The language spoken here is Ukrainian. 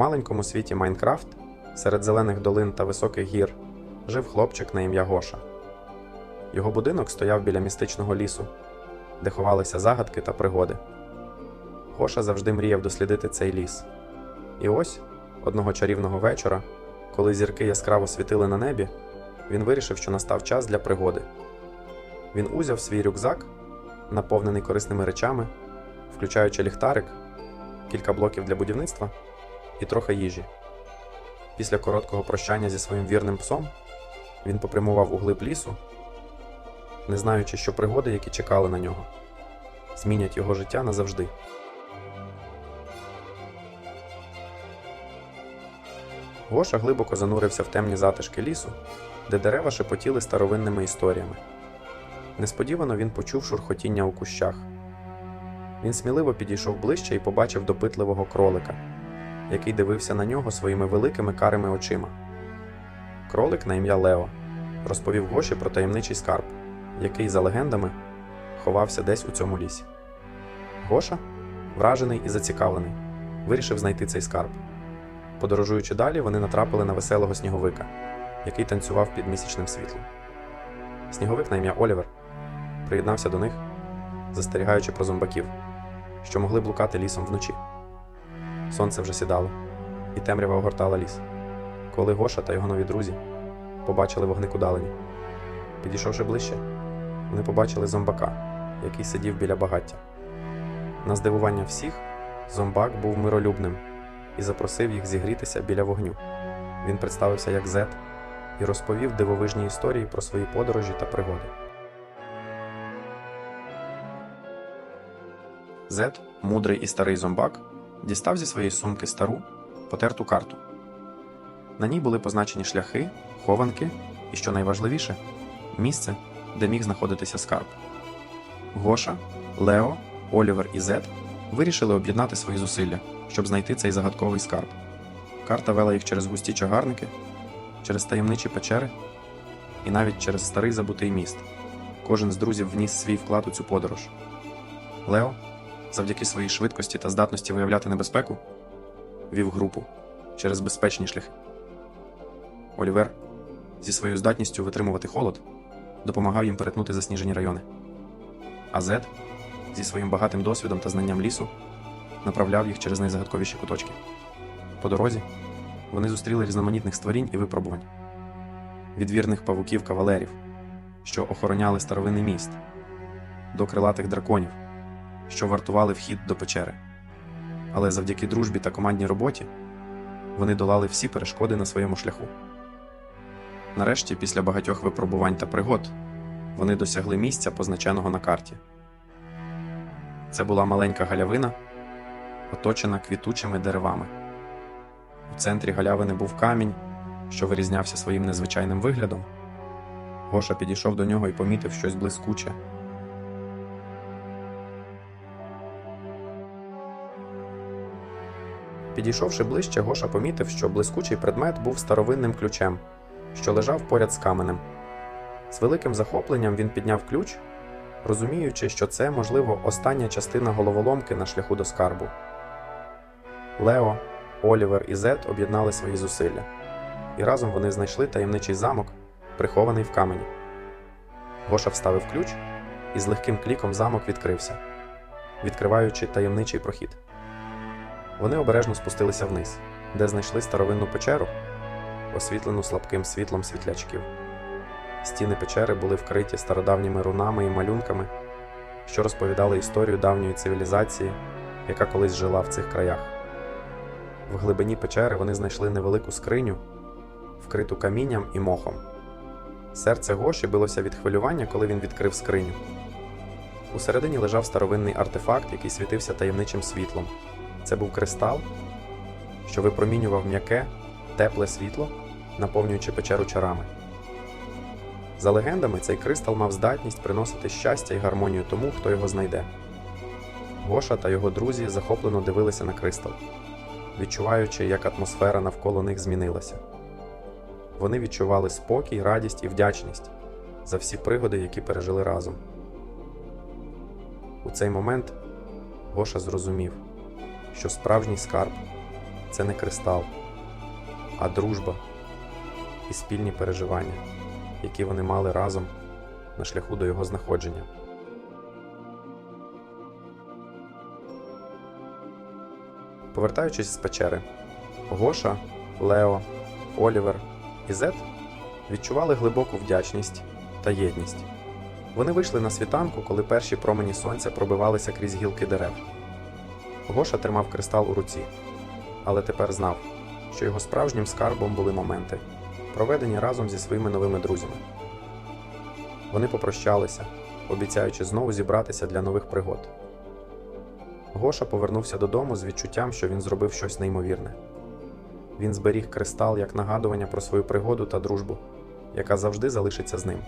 маленькому світі Майнкрафт серед зелених долин та високих гір жив хлопчик на ім'я Гоша. Його будинок стояв біля містичного лісу, де ховалися загадки та пригоди. Гоша завжди мріяв дослідити цей ліс. І ось одного чарівного вечора, коли зірки яскраво світили на небі, він вирішив, що настав час для пригоди. Він узяв свій рюкзак, наповнений корисними речами, включаючи ліхтарик, кілька блоків для будівництва і трохи їжі. Після короткого прощання зі своїм вірним псом він попрямував у глиб лісу, не знаючи, що пригоди, які чекали на нього, змінять його життя назавжди. Гоша глибоко занурився в темні затишки лісу, де дерева шепотіли старовинними історіями. Несподівано він почув шурхотіння у кущах. Він сміливо підійшов ближче і побачив допитливого кролика, який дивився на нього своїми великими карими очима. Кролик на ім'я Лео розповів Гоші про таємничий скарб, який, за легендами, ховався десь у цьому лісі. Гоша, вражений і зацікавлений, вирішив знайти цей скарб. Подорожуючи далі, вони натрапили на веселого сніговика, який танцював під місячним світлом. Сніговик на ім'я Олівер приєднався до них, застерігаючи про зомбаків, що могли блукати лісом вночі. Сонце вже сідало, і темрява огортала ліс. Коли Гоша та його нові друзі побачили вогник удалені. Підійшовши ближче, вони побачили зомбака, який сидів біля багаття. На здивування всіх, зомбак був миролюбним і запросив їх зігрітися біля вогню. Він представився як Зет і розповів дивовижні історії про свої подорожі та пригоди. Зет, мудрий і старий зомбак, дістав зі своєї сумки стару, потерту карту. На ній були позначені шляхи, хованки і, що найважливіше, місце, де міг знаходитися скарб. Гоша, Лео, Олівер і Зет вирішили об'єднати свої зусилля, щоб знайти цей загадковий скарб. Карта вела їх через густі чагарники, через таємничі печери і навіть через старий забутий міст. Кожен з друзів вніс свій вклад у цю подорож. Лео, завдяки своїй швидкості та здатності виявляти небезпеку, вів групу через безпечні шляхи. Олівер зі своєю здатністю витримувати холод допомагав їм перетнути засніжені райони. А Зед зі своїм багатим досвідом та знанням лісу направляв їх через найзагадковіші куточки. По дорозі вони зустріли різноманітних створінь і випробувань від вірних павуків кавалерів, що охороняли старовинний міст, до крилатих драконів, що вартували вхід до печери. Але завдяки дружбі та командній роботі вони долали всі перешкоди на своєму шляху. Нарешті, після багатьох випробувань та пригод, вони досягли місця, позначеного на карті. Це була маленька галявина, оточена квітучими деревами. У центрі галявини був камінь, що вирізнявся своїм незвичайним виглядом. Гоша підійшов до нього і помітив щось блискуче. Підійшовши ближче, Гоша помітив, що блискучий предмет був старовинним ключем, що лежав поряд з каменем. З великим захопленням він підняв ключ, розуміючи, що це, можливо, остання частина головоломки на шляху до скарбу. Лео, Олівер і Зет об'єднали свої зусилля, і разом вони знайшли таємничий замок, прихований в камені. Гоша вставив ключ, і з легким кліком замок відкрився, відкриваючи таємничий прохід. Вони обережно спустилися вниз, де знайшли старовинну печеру, освітлену слабким світлом світлячків. Стіни печери були вкриті стародавніми рунами і малюнками, що розповідали історію давньої цивілізації, яка колись жила в цих краях. В глибині печери вони знайшли невелику скриню, вкриту камінням і мохом. Серце Гоші билося від хвилювання, коли він відкрив скриню. Усередині лежав старовинний артефакт, який світився таємничим світлом. Це був кристал, що випромінював м'яке, тепле світло, наповнюючи печеру чарами. За легендами, цей кристал мав здатність приносити щастя і гармонію тому, хто його знайде. Гоша та його друзі захоплено дивилися на кристал, відчуваючи, як атмосфера навколо них змінилася. Вони відчували спокій, радість і вдячність за всі пригоди, які пережили разом. У цей момент Гоша зрозумів, що справжній скарб це не кристал, а дружба і спільні переживання, які вони мали разом на шляху до його знаходження. Повертаючись з печери, Гоша, Лео, Олівер і Зет відчували глибоку вдячність та єдність. Вони вийшли на світанку, коли перші промені сонця пробивалися крізь гілки дерев. Гоша тримав кристал у руці, але тепер знав, що його справжнім скарбом були моменти, проведені разом зі своїми новими друзями. Вони попрощалися, обіцяючи знову зібратися для нових пригод. Гоша повернувся додому з відчуттям, що він зробив щось неймовірне. Він зберіг кристал як нагадування про свою пригоду та дружбу, яка завжди залишиться з ним.